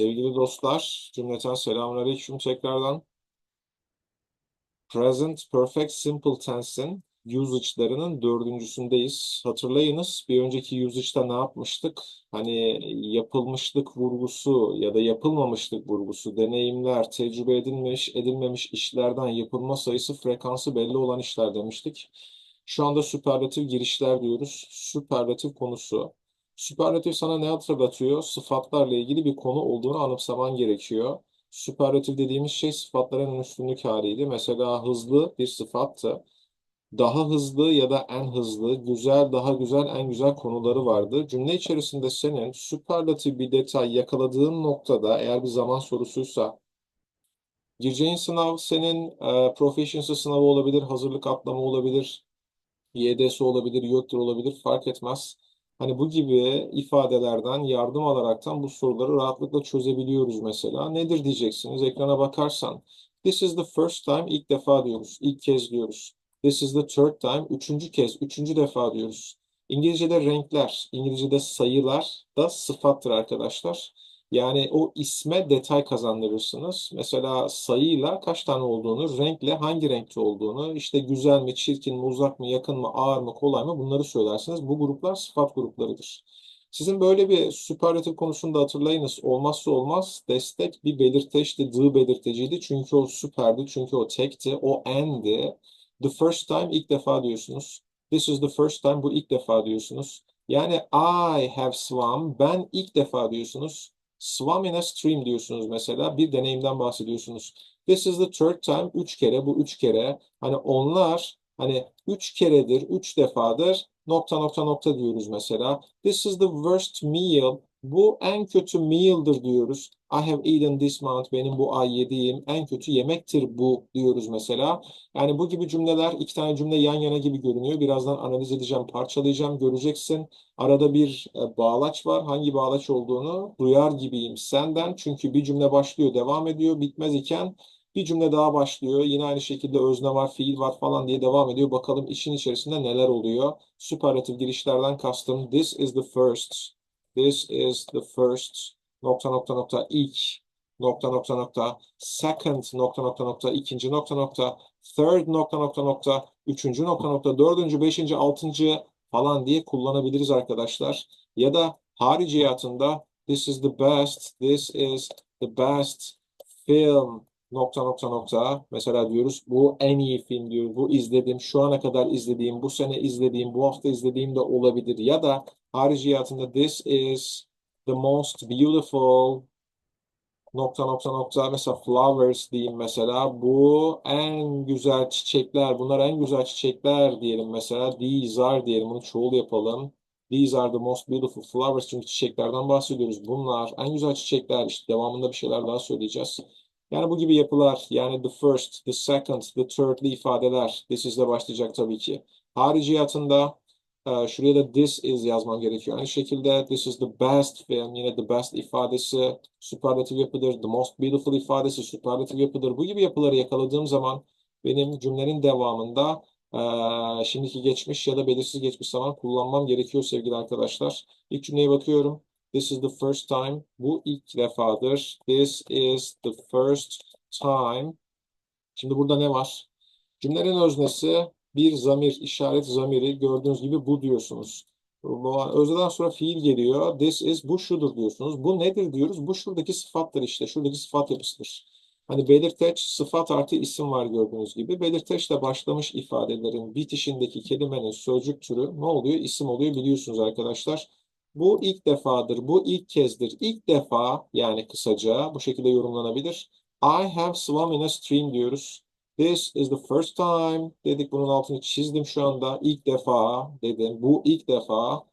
Sevgili dostlar, cümleten selamünaleyküm tekrardan. Present Perfect Simple Tense'in usage'larının dördüncüsündeyiz. Hatırlayınız bir önceki usage'da ne yapmıştık? Hani yapılmışlık vurgusu ya da yapılmamışlık vurgusu, deneyimler, tecrübe edilmiş, edilmemiş işlerden yapılma sayısı, frekansı belli olan işler demiştik. Şu anda süperlatif girişler diyoruz. Süperlatif konusu. Süperlatif sana ne hatırlatıyor? Sıfatlarla ilgili bir konu olduğunu anımsaman gerekiyor. Süperlatif dediğimiz şey sıfatların üstünlük haliydi. Mesela hızlı bir sıfattı. Daha hızlı ya da en hızlı, güzel, daha güzel, en güzel konuları vardı. Cümle içerisinde senin süperlatif bir detay yakaladığın noktada eğer bir zaman sorusuysa gireceğin sınav senin e, proficiency sınavı olabilir, hazırlık atlama olabilir, YDS olabilir, YÖKDİL olabilir fark etmez. Hani bu gibi ifadelerden yardım alaraktan bu soruları rahatlıkla çözebiliyoruz mesela. Nedir diyeceksiniz ekrana bakarsan. This is the first time ilk defa diyoruz. İlk kez diyoruz. This is the third time üçüncü kez, üçüncü defa diyoruz. İngilizce'de renkler, İngilizce'de sayılar da sıfattır arkadaşlar. Yani o isme detay kazandırırsınız. Mesela sayıyla kaç tane olduğunu, renkle hangi renkte olduğunu, işte güzel mi, çirkin mi, uzak mı, yakın mı, ağır mı, kolay mı bunları söylersiniz. Bu gruplar sıfat gruplarıdır. Sizin böyle bir süperlatif konusunda hatırlayınız. Olmazsa olmaz destek bir belirteçti, the belirteciydi. Çünkü o süperdi, çünkü o tekti, o endi. The first time ilk defa diyorsunuz. This is the first time bu ilk defa diyorsunuz. Yani I have swum, ben ilk defa diyorsunuz. Swam in a stream diyorsunuz mesela. Bir deneyimden bahsediyorsunuz. This is the third time. Üç kere. Bu üç kere. Hani onlar hani üç keredir, üç defadır. Nokta nokta nokta diyoruz mesela. This is the worst meal. Bu en kötü meal'dır diyoruz. I have eaten this month. Benim bu ay yediğim en kötü yemektir bu diyoruz mesela. Yani bu gibi cümleler iki tane cümle yan yana gibi görünüyor. Birazdan analiz edeceğim, parçalayacağım, göreceksin. Arada bir e, bağlaç var. Hangi bağlaç olduğunu duyar gibiyim senden. Çünkü bir cümle başlıyor, devam ediyor, bitmez iken bir cümle daha başlıyor. Yine aynı şekilde özne var, fiil var falan diye devam ediyor. Bakalım işin içerisinde neler oluyor. Süperlatif girişlerden kastım. This is the first. This is the first nokta nokta nokta ilk nokta nokta nokta second nokta nokta nokta ikinci nokta nokta third nokta nokta nokta üçüncü nokta nokta dördüncü beşinci altıncı falan diye kullanabiliriz arkadaşlar. Ya da hariciyatında this is the best, this is the best film nokta nokta nokta mesela diyoruz bu en iyi film diyoruz. Bu izlediğim, şu ana kadar izlediğim, bu sene izlediğim, bu hafta izlediğim de olabilir. Ya da hariciyatında this is the most beautiful nokta nokta nokta. Mesela flowers diyeyim mesela. Bu en güzel çiçekler bunlar en güzel çiçekler diyelim mesela. These are diyelim bunu çoğul yapalım. These are the most beautiful flowers. Çünkü çiçeklerden bahsediyoruz. Bunlar en güzel çiçekler. İşte devamında bir şeyler daha söyleyeceğiz. Yani bu gibi yapılar. Yani the first the second the third'li ifadeler. This is'le başlayacak tabii ki. Hariciyatında şuraya da this is yazmam gerekiyor. Aynı şekilde this is the best film. Yine the best ifadesi süperlatif yapıdır. The most beautiful ifadesi süperlatif yapıdır. Bu gibi yapıları yakaladığım zaman benim cümlenin devamında e, şimdiki geçmiş ya da belirsiz geçmiş zaman kullanmam gerekiyor sevgili arkadaşlar. İlk cümleye bakıyorum. This is the first time. Bu ilk defadır. This is the first time. Şimdi burada ne var? Cümlenin öznesi bir zamir, işaret zamiri gördüğünüz gibi bu diyorsunuz. Özdeden sonra fiil geliyor. This is, bu şudur diyorsunuz. Bu nedir diyoruz? Bu şuradaki sıfattır işte. Şuradaki sıfat yapısıdır. Hani belirteç, sıfat artı isim var gördüğünüz gibi. Belirteçle başlamış ifadelerin bitişindeki kelimenin sözcük türü ne oluyor? İsim oluyor biliyorsunuz arkadaşlar. Bu ilk defadır, bu ilk kezdir. İlk defa yani kısaca bu şekilde yorumlanabilir. I have swum in a stream diyoruz. This is the first time dedik. Bunun altını çizdim şu anda. İlk defa dedim. Bu ilk defa.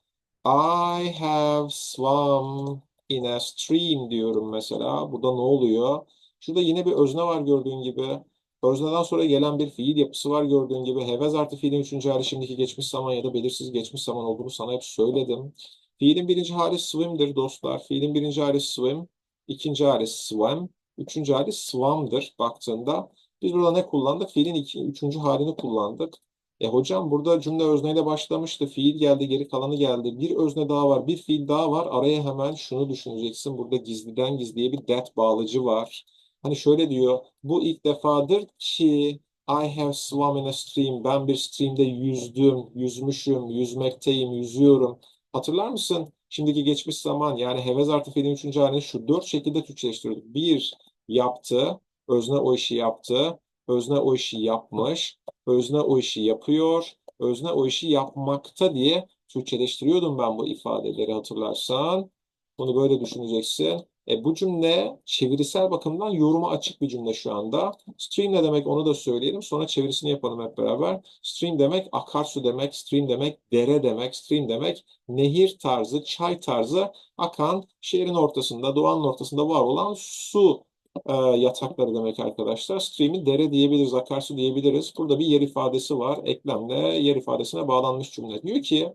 I have swum in a stream diyorum mesela. Burada ne oluyor? Şurada yine bir özne var gördüğün gibi. Özneden sonra gelen bir fiil yapısı var gördüğün gibi. Hevez artı fiilin üçüncü hali şimdiki geçmiş zaman ya da belirsiz geçmiş zaman olduğunu sana hep söyledim. Fiilin birinci hali swim'dir dostlar. Fiilin birinci hali swim. ikinci hali swim. Üçüncü hali swam'dır baktığında. Biz burada ne kullandık? Fiilin iki, üçüncü halini kullandık. E hocam burada cümle özneyle başlamıştı. Fiil geldi, geri kalanı geldi. Bir özne daha var, bir fiil daha var. Araya hemen şunu düşüneceksin. Burada gizliden gizliye bir that bağlacı var. Hani şöyle diyor. Bu ilk defadır ki I have swum in a stream. Ben bir stream'de yüzdüm, yüzmüşüm, yüzmekteyim, yüzüyorum. Hatırlar mısın? Şimdiki geçmiş zaman yani hevez artı fiilin üçüncü halini şu dört şekilde Türkçeleştiriyorduk. Bir, yaptı. Özne o işi yaptı. Özne o işi yapmış. Özne o işi yapıyor. Özne o işi yapmakta diye Türkçeleştiriyordum ben bu ifadeleri hatırlarsan. Bunu böyle düşüneceksin. E, bu cümle çevirisel bakımdan yoruma açık bir cümle şu anda. Stream ne demek onu da söyleyelim. Sonra çevirisini yapalım hep beraber. Stream demek akarsu demek. Stream demek dere demek. Stream demek nehir tarzı, çay tarzı akan şehrin ortasında, doğanın ortasında var olan su e, yatakları demek arkadaşlar. Stream'i dere diyebiliriz, akarsu diyebiliriz. Burada bir yer ifadesi var. Eklemle yer ifadesine bağlanmış cümle. Diyor ki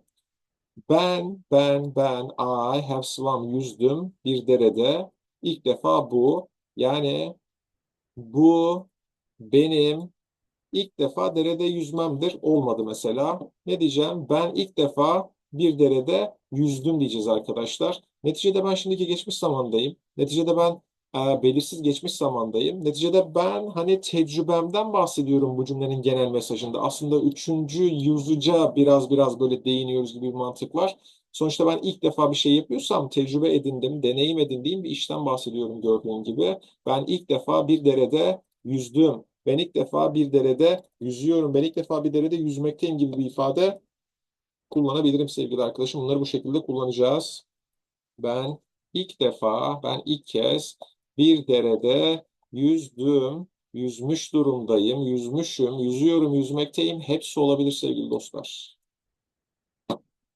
ben, ben, ben, I have swum, yüzdüm bir derede. İlk defa bu. Yani bu benim ilk defa derede yüzmemdir. Olmadı mesela. Ne diyeceğim? Ben ilk defa bir derede yüzdüm diyeceğiz arkadaşlar. Neticede ben şimdiki geçmiş zamandayım. Neticede ben belirsiz geçmiş zamandayım. Neticede ben hani tecrübemden bahsediyorum bu cümlenin genel mesajında. Aslında üçüncü yüzüce biraz biraz böyle değiniyoruz gibi bir mantık var. Sonuçta ben ilk defa bir şey yapıyorsam tecrübe edindim, deneyim edindiğim bir işten bahsediyorum gördüğün gibi. Ben ilk defa bir derede yüzdüm. Ben ilk defa bir derede yüzüyorum. Ben ilk defa bir derede yüzmekteyim gibi bir ifade kullanabilirim sevgili arkadaşım. Bunları bu şekilde kullanacağız. Ben ilk defa, ben ilk kez bir derede yüzdüm, yüzmüş durumdayım, yüzmüşüm, yüzüyorum, yüzmekteyim. Hepsi olabilir sevgili dostlar.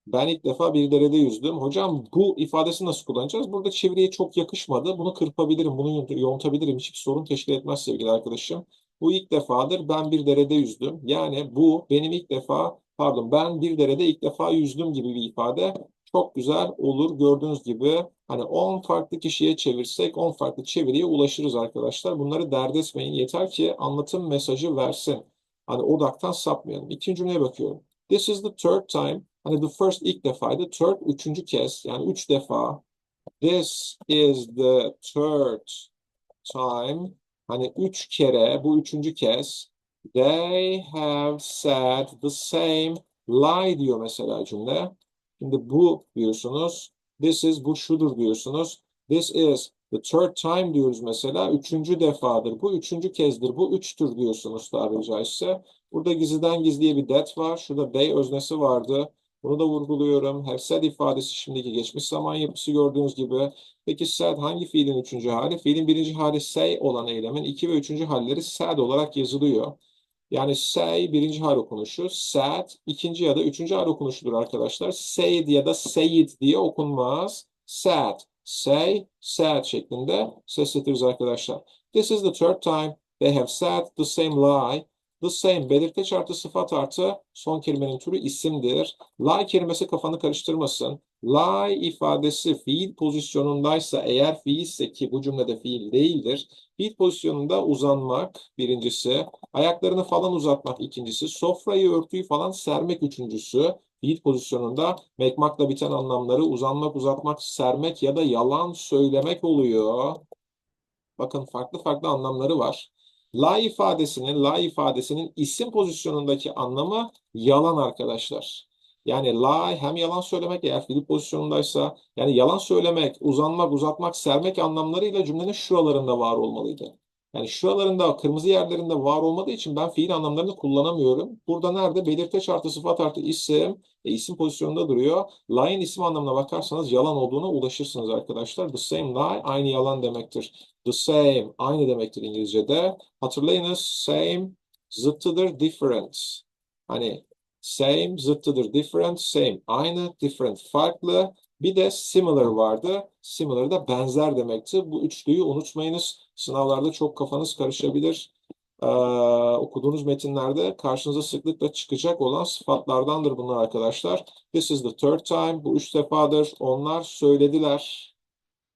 Ben ilk defa bir derede yüzdüm. Hocam bu ifadesini nasıl kullanacağız? Burada çeviriye çok yakışmadı. Bunu kırpabilirim, bunu yontabilirim. Hiçbir sorun teşkil etmez sevgili arkadaşım. Bu ilk defadır. Ben bir derede yüzdüm. Yani bu benim ilk defa, pardon ben bir derede ilk defa yüzdüm gibi bir ifade. Çok güzel olur. Gördüğünüz gibi hani 10 farklı kişiye çevirsek 10 farklı çeviriye ulaşırız arkadaşlar. Bunları dert etmeyin. Yeter ki anlatım mesajı versin. Hani odaktan sapmayalım. İkinci cümleye bakıyorum. This is the third time. Hani the first ilk defaydı. Third üçüncü kez. Yani üç defa. This is the third time. Hani üç kere, bu üçüncü kez. They have said the same lie diyor mesela cümle. Şimdi bu diyorsunuz. This is bu şudur diyorsunuz. This is the third time diyoruz mesela. Üçüncü defadır. Bu üçüncü kezdir. Bu üçtür diyorsunuz tabiri caizse. Burada gizliden gizliye bir that var. Şurada they öznesi vardı. Bunu da vurguluyorum. Have said ifadesi şimdiki geçmiş zaman yapısı gördüğünüz gibi. Peki said hangi fiilin üçüncü hali? Fiilin birinci hali say olan eylemin iki ve üçüncü halleri said olarak yazılıyor. Yani say birinci hal okunuşu, said ikinci ya da üçüncü hal okunuşudur arkadaşlar. Said ya da sayid diye okunmaz. Said, say, said şeklinde sesletiriz arkadaşlar. This is the third time they have said the same lie. The same belirteç artı sıfat artı son kelimenin türü isimdir. Lie kelimesi kafanı karıştırmasın. Lie ifadesi fiil pozisyonundaysa eğer fiilse ki bu cümlede fiil değildir. Fiil pozisyonunda uzanmak birincisi, ayaklarını falan uzatmak ikincisi, sofrayı örtüyü falan sermek üçüncüsü. Fiil pozisyonunda mekmakla biten anlamları uzanmak, uzatmak, sermek ya da yalan söylemek oluyor. Bakın farklı farklı anlamları var. La ifadesinin, la ifadesinin isim pozisyonundaki anlamı yalan arkadaşlar. Yani lie hem yalan söylemek eğer fiil pozisyonundaysa yani yalan söylemek, uzanmak, uzatmak, sermek anlamlarıyla cümlenin şuralarında var olmalıydı. Yani şuralarında, kırmızı yerlerinde var olmadığı için ben fiil anlamlarını kullanamıyorum. Burada nerede? Belirteç artı sıfat artı isim, e, isim pozisyonunda duruyor. Lie'in isim anlamına bakarsanız yalan olduğuna ulaşırsınız arkadaşlar. The same lie, aynı yalan demektir. The same, aynı demektir İngilizce'de. Hatırlayınız, same zıttıdır, different. Hani Same zıttıdır. Different, same. Aynı, different, farklı. Bir de similar vardı. Similar da benzer demekti. Bu üçlüyü unutmayınız. Sınavlarda çok kafanız karışabilir. Ee, okuduğunuz metinlerde karşınıza sıklıkla çıkacak olan sıfatlardandır bunlar arkadaşlar. This is the third time. Bu üç defadır. Onlar söylediler.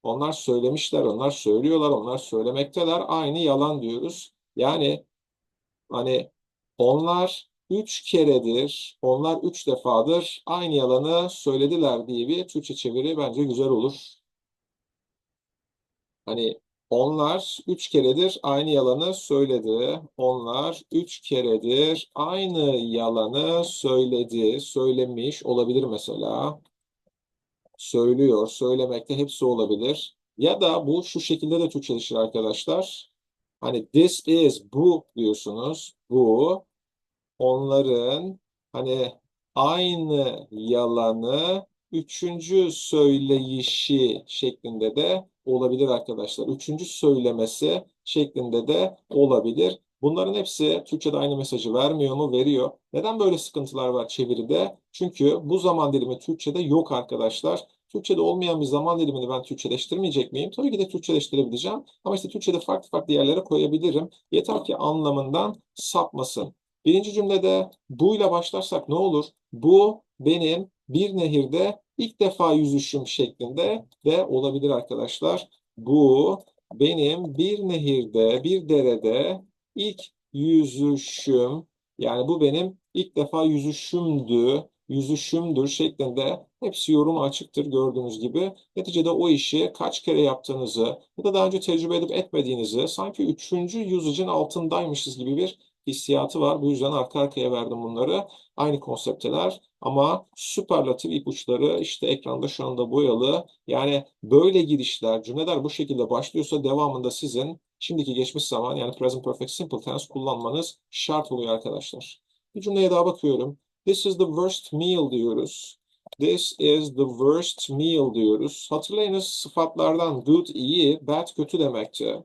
Onlar söylemişler, onlar söylüyorlar, onlar söylemekteler. Aynı yalan diyoruz. Yani hani onlar üç keredir, onlar üç defadır aynı yalanı söylediler diye bir Türkçe çeviri bence güzel olur. Hani onlar üç keredir aynı yalanı söyledi. Onlar üç keredir aynı yalanı söyledi, söylemiş olabilir mesela. Söylüyor, söylemekte hepsi olabilir. Ya da bu şu şekilde de Türkçeleşir arkadaşlar. Hani this is bu diyorsunuz. Bu onların hani aynı yalanı üçüncü söyleyişi şeklinde de olabilir arkadaşlar. Üçüncü söylemesi şeklinde de olabilir. Bunların hepsi Türkçe'de aynı mesajı vermiyor mu? Veriyor. Neden böyle sıkıntılar var çeviride? Çünkü bu zaman dilimi Türkçe'de yok arkadaşlar. Türkçe'de olmayan bir zaman dilimini ben Türkçeleştirmeyecek miyim? Tabii ki de Türkçeleştirebileceğim. Ama işte Türkçe'de farklı farklı yerlere koyabilirim. Yeter ki anlamından sapmasın. Birinci cümlede bu ile başlarsak ne olur? Bu benim bir nehirde ilk defa yüzüşüm şeklinde de olabilir arkadaşlar. Bu benim bir nehirde, bir derede ilk yüzüşüm. Yani bu benim ilk defa yüzüşümdü, yüzüşümdür şeklinde hepsi yoruma açıktır gördüğünüz gibi. Neticede o işi kaç kere yaptığınızı ya da daha önce tecrübe edip etmediğinizi sanki üçüncü usage'in altındaymışız gibi bir hissiyatı var. Bu yüzden arka arkaya verdim bunları. Aynı konsepteler ama süperlatif ipuçları işte ekranda şu anda boyalı. Yani böyle girişler, cümleler bu şekilde başlıyorsa devamında sizin şimdiki geçmiş zaman yani present perfect simple tense kullanmanız şart oluyor arkadaşlar. Bir cümleye daha bakıyorum. This is the worst meal diyoruz. This is the worst meal diyoruz. Hatırlayınız sıfatlardan good iyi, bad kötü demekti.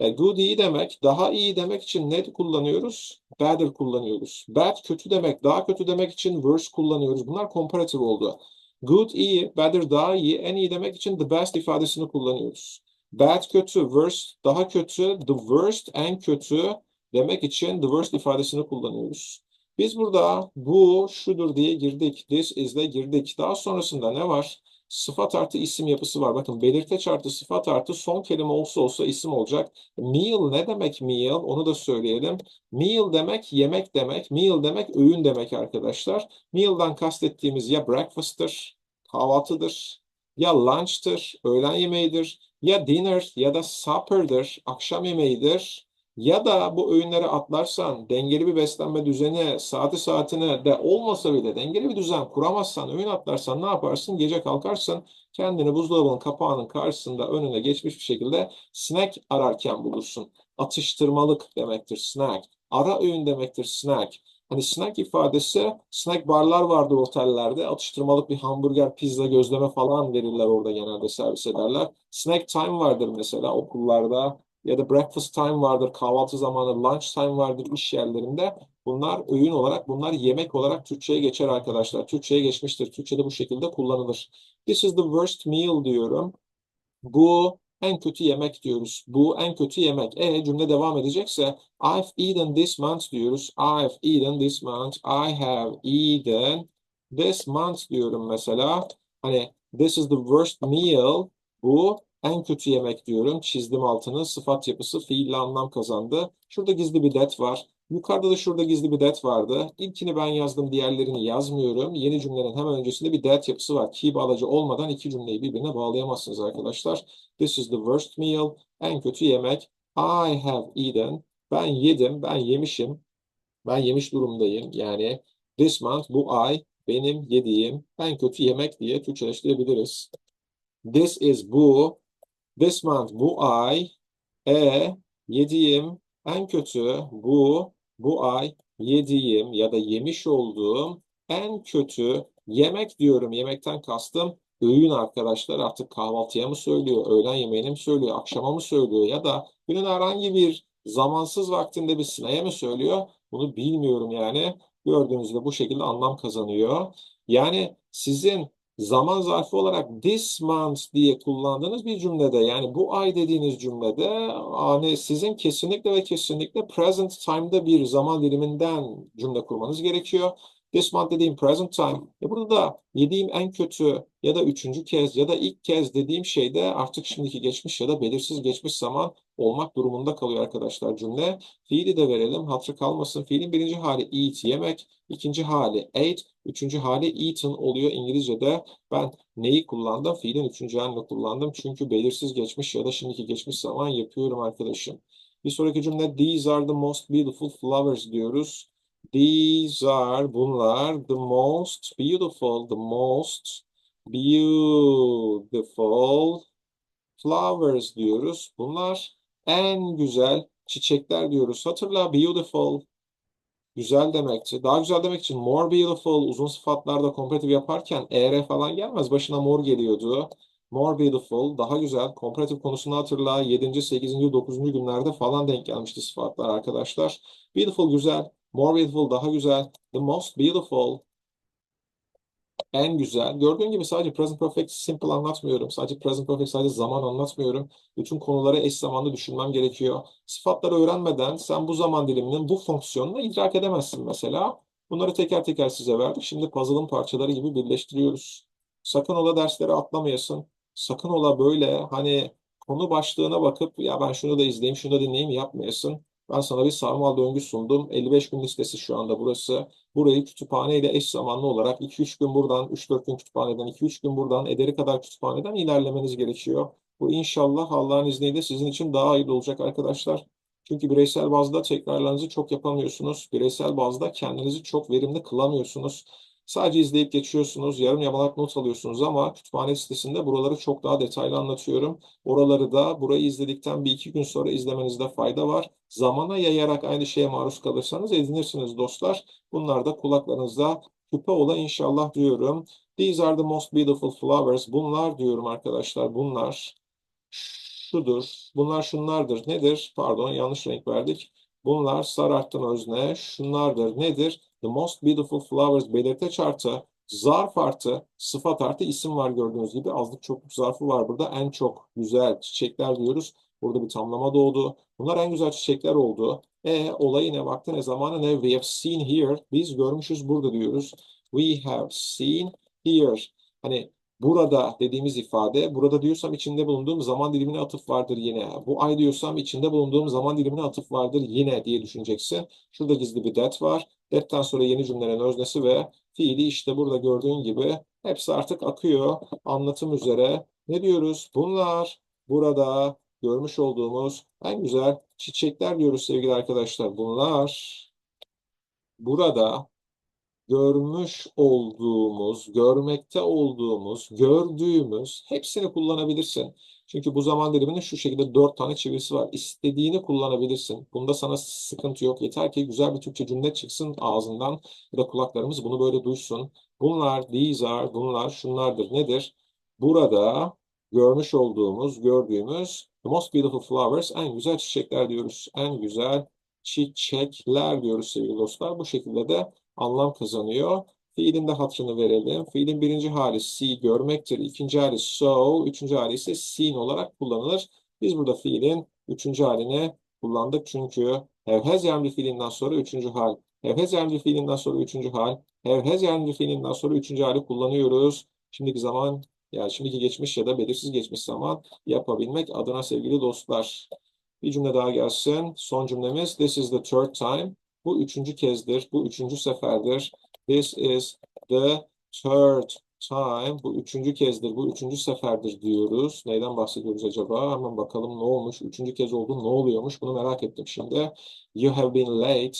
E, good iyi demek, daha iyi demek için ne kullanıyoruz? Better kullanıyoruz. Bad kötü demek, daha kötü demek için worse kullanıyoruz. Bunlar comparative oldu. Good iyi, better daha iyi, en iyi demek için the best ifadesini kullanıyoruz. Bad kötü, worst daha kötü, the worst en kötü demek için the worst ifadesini kullanıyoruz. Biz burada bu şudur diye girdik. This is de girdik. Daha sonrasında ne var? Sıfat artı isim yapısı var. Bakın belirteç artı sıfat artı son kelime olsa olsa isim olacak. Meal ne demek meal? Onu da söyleyelim. Meal demek yemek demek. Meal demek öğün demek arkadaşlar. Meal'dan kastettiğimiz ya breakfast'tır, kahvaltıdır, ya lunch'tır, öğlen yemeğidir, ya dinner ya da supper'dır, akşam yemeğidir. Ya da bu öğünleri atlarsan, dengeli bir beslenme düzeni, saati saatine de olmasa bile dengeli bir düzen kuramazsan, öğün atlarsan ne yaparsın? Gece kalkarsın, kendini buzdolabının kapağının karşısında önüne geçmiş bir şekilde snack ararken bulursun. Atıştırmalık demektir snack. Ara öğün demektir snack. Hani snack ifadesi, snack barlar vardı otellerde. Atıştırmalık bir hamburger, pizza, gözleme falan verirler orada genelde servis ederler. Snack time vardır mesela okullarda ya da breakfast time vardır, kahvaltı zamanı, lunch time vardır iş yerlerinde. Bunlar öğün olarak, bunlar yemek olarak Türkçe'ye geçer arkadaşlar. Türkçe'ye geçmiştir. Türkçe'de bu şekilde kullanılır. This is the worst meal diyorum. Bu en kötü yemek diyoruz. Bu en kötü yemek. E cümle devam edecekse I've eaten this month diyoruz. I've eaten this month. I have eaten this month diyorum mesela. Hani this is the worst meal. Bu en kötü yemek diyorum. Çizdim altını. Sıfat yapısı fiille anlam kazandı. Şurada gizli bir det var. Yukarıda da şurada gizli bir that vardı. İlkini ben yazdım, diğerlerini yazmıyorum. Yeni cümlenin hemen öncesinde bir that yapısı var. Ki bağlacı olmadan iki cümleyi birbirine bağlayamazsınız arkadaşlar. This is the worst meal. En kötü yemek. I have eaten. Ben yedim, ben yemişim. Ben yemiş durumdayım. Yani this month, bu ay benim yediğim en kötü yemek diye Türkçeleştirebiliriz. This is bu. This month, bu ay. E, yediğim en kötü bu bu ay yediğim ya da yemiş olduğum en kötü yemek diyorum. Yemekten kastım öğün arkadaşlar artık kahvaltıya mı söylüyor, öğlen yemeğini mi söylüyor, akşama mı söylüyor ya da günün herhangi bir zamansız vaktinde bir sineye mi söylüyor? Bunu bilmiyorum yani. Gördüğünüz gibi bu şekilde anlam kazanıyor. Yani sizin zaman zarfı olarak this month diye kullandığınız bir cümlede yani bu ay dediğiniz cümlede hani sizin kesinlikle ve kesinlikle present time'da bir zaman diliminden cümle kurmanız gerekiyor. This month dediğim present time. E burada da yediğim en kötü ya da üçüncü kez ya da ilk kez dediğim şey de artık şimdiki geçmiş ya da belirsiz geçmiş zaman olmak durumunda kalıyor arkadaşlar cümle. Fiili de verelim. Hatırı kalmasın. Fiilin birinci hali eat, yemek. ikinci hali ate. Üçüncü hali eaten oluyor İngilizce'de. Ben neyi kullandım? Fiilin üçüncü halini kullandım. Çünkü belirsiz geçmiş ya da şimdiki geçmiş zaman yapıyorum arkadaşım. Bir sonraki cümle These are the most beautiful flowers diyoruz. These are bunlar the most beautiful, the most beautiful flowers diyoruz. Bunlar en güzel çiçekler diyoruz. Hatırla beautiful güzel demekti. Daha güzel demek için more beautiful uzun sıfatlarda komparatif yaparken er falan gelmez. Başına more geliyordu. More beautiful, daha güzel. Komparatif konusunu hatırla. 7. 8. 9. günlerde falan denk gelmişti sıfatlar arkadaşlar. Beautiful güzel. More beautiful daha güzel. The most beautiful en güzel. Gördüğün gibi sadece present perfect simple anlatmıyorum. Sadece present perfect sadece zaman anlatmıyorum. Bütün konuları eş zamanlı düşünmem gerekiyor. Sıfatları öğrenmeden sen bu zaman diliminin bu fonksiyonunu idrak edemezsin mesela. Bunları teker teker size verdik. Şimdi puzzle'ın parçaları gibi birleştiriyoruz. Sakın ola dersleri atlamayasın. Sakın ola böyle hani konu başlığına bakıp ya ben şunu da izleyeyim, şunu da dinleyeyim yapmayasın. Ben sana bir sarmal döngü sundum. 55 gün listesi şu anda burası. Burayı kütüphane ile eş zamanlı olarak 2-3 gün buradan, 3-4 gün kütüphaneden, 2-3 gün buradan, ederi kadar kütüphaneden ilerlemeniz gerekiyor. Bu inşallah Allah'ın izniyle sizin için daha iyi olacak arkadaşlar. Çünkü bireysel bazda tekrarlarınızı çok yapamıyorsunuz. Bireysel bazda kendinizi çok verimli kılamıyorsunuz. Sadece izleyip geçiyorsunuz, yarım yamalak not alıyorsunuz ama kütüphane sitesinde buraları çok daha detaylı anlatıyorum. Oraları da burayı izledikten bir iki gün sonra izlemenizde fayda var. Zamana yayarak aynı şeye maruz kalırsanız edinirsiniz dostlar. Bunlar da kulaklarınızda küpe ola inşallah diyorum. These are the most beautiful flowers. Bunlar diyorum arkadaşlar. Bunlar şudur. Bunlar şunlardır. Nedir? Pardon yanlış renk verdik. Bunlar sararttın özne. Şunlardır. Nedir? The most beautiful flowers belirteç artı, zarf artı, sıfat artı isim var gördüğünüz gibi. Azlık çokluk zarfı var burada. En çok güzel çiçekler diyoruz. Burada bir tamlama doğdu. Bunlar en güzel çiçekler oldu. E olayı ne, vakti ne, zamanı ne? We have seen here. Biz görmüşüz burada diyoruz. We have seen here. Hani Burada dediğimiz ifade, burada diyorsam içinde bulunduğum zaman dilimine atıf vardır yine. Bu ay diyorsam içinde bulunduğum zaman dilimine atıf vardır yine diye düşüneceksin. Şurada gizli bir that var. That'ten sonra yeni cümlenin öznesi ve fiili işte burada gördüğün gibi hepsi artık akıyor anlatım üzere. Ne diyoruz? Bunlar burada görmüş olduğumuz en güzel çiçekler diyoruz sevgili arkadaşlar. Bunlar burada görmüş olduğumuz, görmekte olduğumuz, gördüğümüz hepsini kullanabilirsin. Çünkü bu zaman diliminin şu şekilde dört tane çevirisi var. İstediğini kullanabilirsin. Bunda sana sıkıntı yok. Yeter ki güzel bir Türkçe cümle çıksın ağzından ya da kulaklarımız bunu böyle duysun. Bunlar, these are, bunlar, şunlardır. Nedir? Burada görmüş olduğumuz, gördüğümüz the most beautiful flowers, en güzel çiçekler diyoruz. En güzel çiçekler diyoruz sevgili dostlar. Bu şekilde de anlam kazanıyor. Fiilin de hatırını verelim. Fiilin birinci hali see görmektir. İkinci hali so. Üçüncü hali ise seen olarak kullanılır. Biz burada fiilin üçüncü halini kullandık. Çünkü has yardımcı fiilinden sonra üçüncü hal. Has yardımcı fiilinden sonra üçüncü hal. Has yardımcı fiilinden sonra üçüncü hali kullanıyoruz. Şimdiki zaman yani şimdiki geçmiş ya da belirsiz geçmiş zaman yapabilmek adına sevgili dostlar. Bir cümle daha gelsin. Son cümlemiz. This is the third time. Bu üçüncü kezdir, bu üçüncü seferdir. This is the third time. Bu üçüncü kezdir, bu üçüncü seferdir diyoruz. Neyden bahsediyoruz acaba? Hemen bakalım ne olmuş. Üçüncü kez oldu, ne oluyormuş? Bunu merak ettim şimdi. You have been late.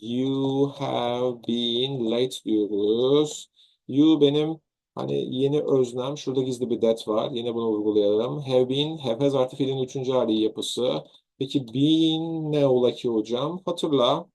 You have been late diyoruz. You benim hani yeni öznem. Şurada gizli bir that var. Yine bunu vurgulayalım. Have been, have has artı fiilin üçüncü hali yapısı. Peki been ne ola ki hocam? Hatırla.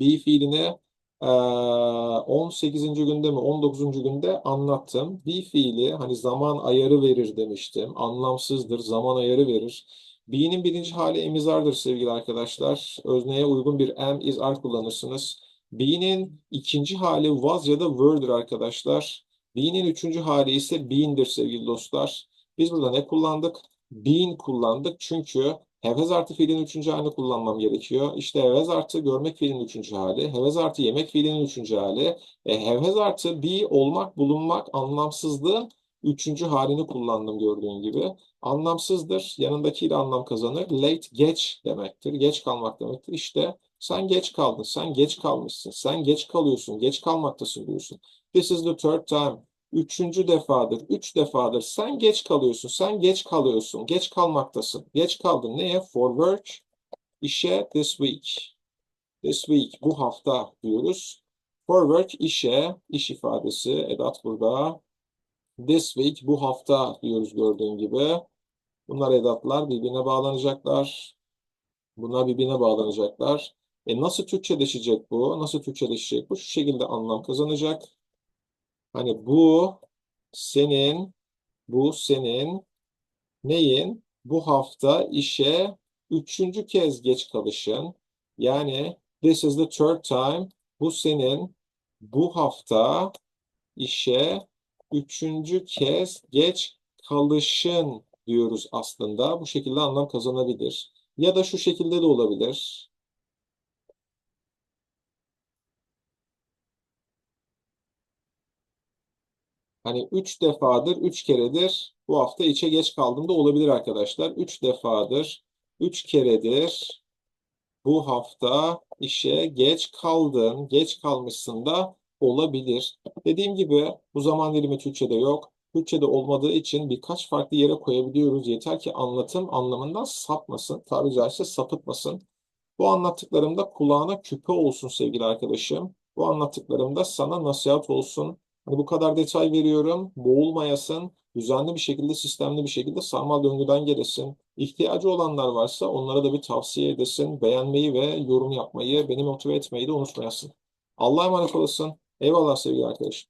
Be fiilini 18. günde mi 19. günde anlattım. Be fiili hani zaman ayarı verir demiştim. Anlamsızdır, zaman ayarı verir. Be'nin birinci hali emizardır sevgili arkadaşlar. Özneye uygun bir am, is, are kullanırsınız. Be'nin ikinci hali was ya da were'dir arkadaşlar. Be'nin üçüncü hali ise been'dir sevgili dostlar. Biz burada ne kullandık? Been kullandık çünkü Hevez artı fiilin üçüncü halini kullanmam gerekiyor. İşte hevez artı görmek fiilinin üçüncü hali. Hevez artı yemek fiilinin üçüncü hali. E, hevez artı be, olmak, bulunmak, anlamsızlığın üçüncü halini kullandım gördüğün gibi. Anlamsızdır. Yanındakiyle anlam kazanır. Late, geç demektir. Geç kalmak demektir. İşte sen geç kaldın. Sen geç kalmışsın. Sen geç kalıyorsun. Geç kalmaktasın diyorsun. This is the third time. Üçüncü defadır. Üç defadır. Sen geç kalıyorsun. Sen geç kalıyorsun. Geç kalmaktasın. Geç kaldın. Neye? For work. İşe this week. This week. Bu hafta diyoruz. For work işe. iş ifadesi. Edat burada. This week. Bu hafta diyoruz gördüğün gibi. Bunlar edatlar birbirine bağlanacaklar. Bunlar birbirine bağlanacaklar. E nasıl Türkçeleşecek bu? Nasıl Türkçeleşecek bu? Şu şekilde anlam kazanacak. Hani bu senin, bu senin neyin? Bu hafta işe üçüncü kez geç kalışın. Yani this is the third time. Bu senin bu hafta işe üçüncü kez geç kalışın diyoruz aslında. Bu şekilde anlam kazanabilir. Ya da şu şekilde de olabilir. Hani üç defadır, üç keredir bu hafta içe geç kaldım da olabilir arkadaşlar. Üç defadır, üç keredir bu hafta işe geç kaldın, geç kalmışsın da olabilir. Dediğim gibi bu zaman dilimi Türkçe'de yok. Türkçe'de olmadığı için birkaç farklı yere koyabiliyoruz. Yeter ki anlatım anlamından sapmasın. Tabiri caizse sapıtmasın. Bu anlattıklarımda kulağına küpe olsun sevgili arkadaşım. Bu anlattıklarımda sana nasihat olsun. Hani bu kadar detay veriyorum. Boğulmayasın. Düzenli bir şekilde, sistemli bir şekilde sarmal döngüden gelesin. İhtiyacı olanlar varsa onlara da bir tavsiye edesin. Beğenmeyi ve yorum yapmayı, beni motive etmeyi de unutmayasın. Allah'a emanet olasın. Eyvallah sevgili arkadaşım.